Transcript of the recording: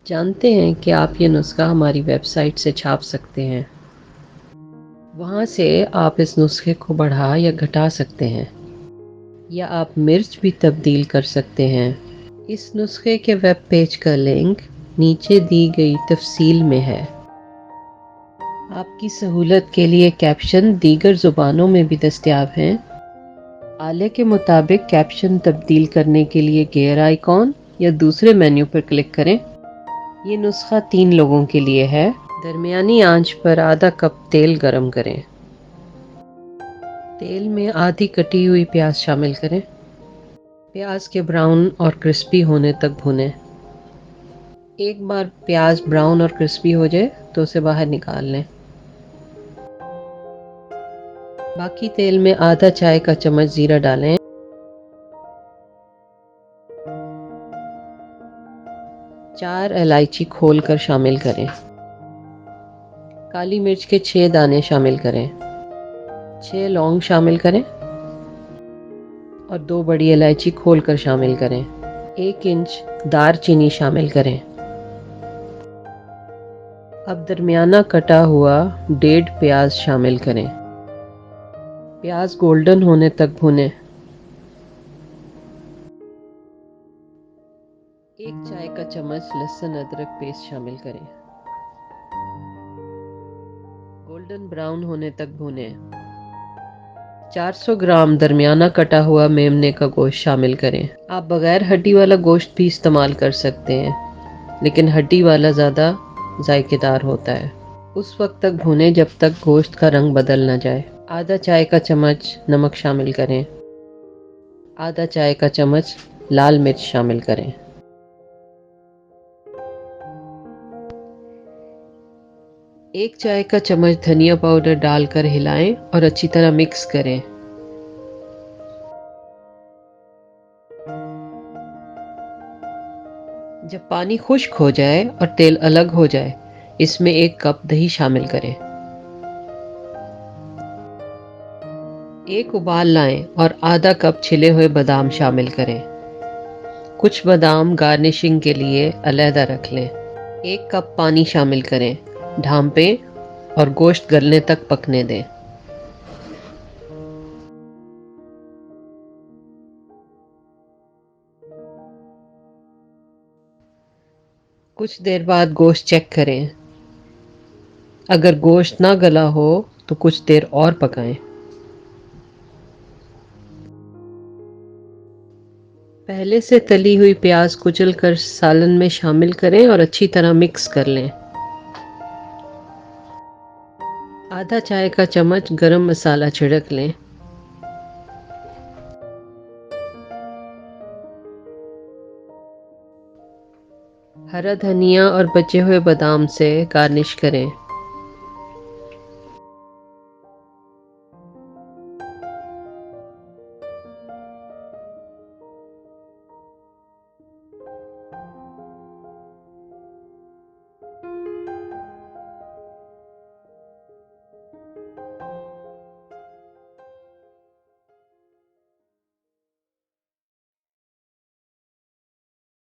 آپ جانتے ہیں کہ آپ یہ نسخہ ہماری ویب سائٹ سے چھاپ سکتے ہیں۔ وہاں سے آپ اس نسخے کو بڑھا یا گھٹا سکتے ہیں، یا آپ مرچ بھی تبدیل کر سکتے ہیں۔ اس نسخے کے ویب پیج کا لنک نیچے دی گئی تفصیل میں ہے۔ آپ کی سہولت کے لیے کیپشن دیگر زبانوں میں بھی دستیاب ہیں۔ آلے کے مطابق کیپشن تبدیل کرنے کے لیے گیئر آئیکن یا دوسرے مینیو پر کلک کریں۔ یہ نسخہ تین لوگوں کے لیے ہے۔ درمیانی آنچ پر آدھا کپ تیل گرم کریں۔ تیل میں آدھی کٹی ہوئی پیاز شامل کریں۔ پیاز کے براؤن اور کرسپی ہونے تک بھونیں۔ ایک بار پیاز براؤن اور کرسپی ہو جائے تو اسے باہر نکال لیں۔ باقی تیل میں آدھا چائے کا چمچ زیرہ ڈالیں۔ چار الائچی کھول کر شامل کریں۔ کالی مرچ کے چھ دانے شامل کریں۔ چھ لونگ شامل کریں۔ اور دو بڑی الائچی کھول کر شامل کریں۔ ایک انچ دار چینی شامل کریں۔ اب درمیانہ کٹا ہوا ڈیڑھ پیاز شامل کریں۔ پیاز گولڈن ہونے تک بھونیں ایک چائے کا چمچ، لہسن، ادرک، پیسٹ شامل کریں۔ گولڈن براؤن ہونے تک بھونیں چار سو گرام درمیانہ کٹا ہوا میمنے کا گوشت شامل کریں۔ آپ بغیر ہڈی والا گوشت بھی استعمال کر سکتے ہیں، لیکن ہڈی والا زیادہ ذائقے دار ہوتا ہے۔ اس وقت تک بھونے جب تک گوشت کا رنگ بدل نہ جائے۔ آدھا چائے کا چمچ، نمک شامل کریں۔ آدھا چائے کا چمچ، لال مرچ شامل کریں۔ ایک چائے کا چمچ دھنیا پاؤڈر ڈال کر ہلائیں اور اچھی طرح مکس کریں۔ جب پانی خشک ہو جائے اور تیل الگ ہو جائے، اس میں ایک کپ دہی شامل کریں۔ ایک ابال لائیں اور آدھا کپ چھلے ہوئے بادام شامل کریں۔ کچھ بادام گارنشنگ کے لیے علیحدہ رکھ لیں۔ ایک کپ پانی شامل کریں۔ ڈھانپیں اور گوشت گلنے تک پکنے دیں۔ کچھ دیر بعد گوشت چیک کریں۔ اگر گوشت نہ گلا ہو تو کچھ دیر اور پکائیں۔ پہلے سے تلی ہوئی پیاز کچل کر سالن میں شامل کریں اور اچھی طرح مکس کر لیں۔ آدھا چائے کا چمچ گرم مسالہ چھڑک لیں۔ ہرا دھنیا اور بچے ہوئے بادام سے گارنش کریں۔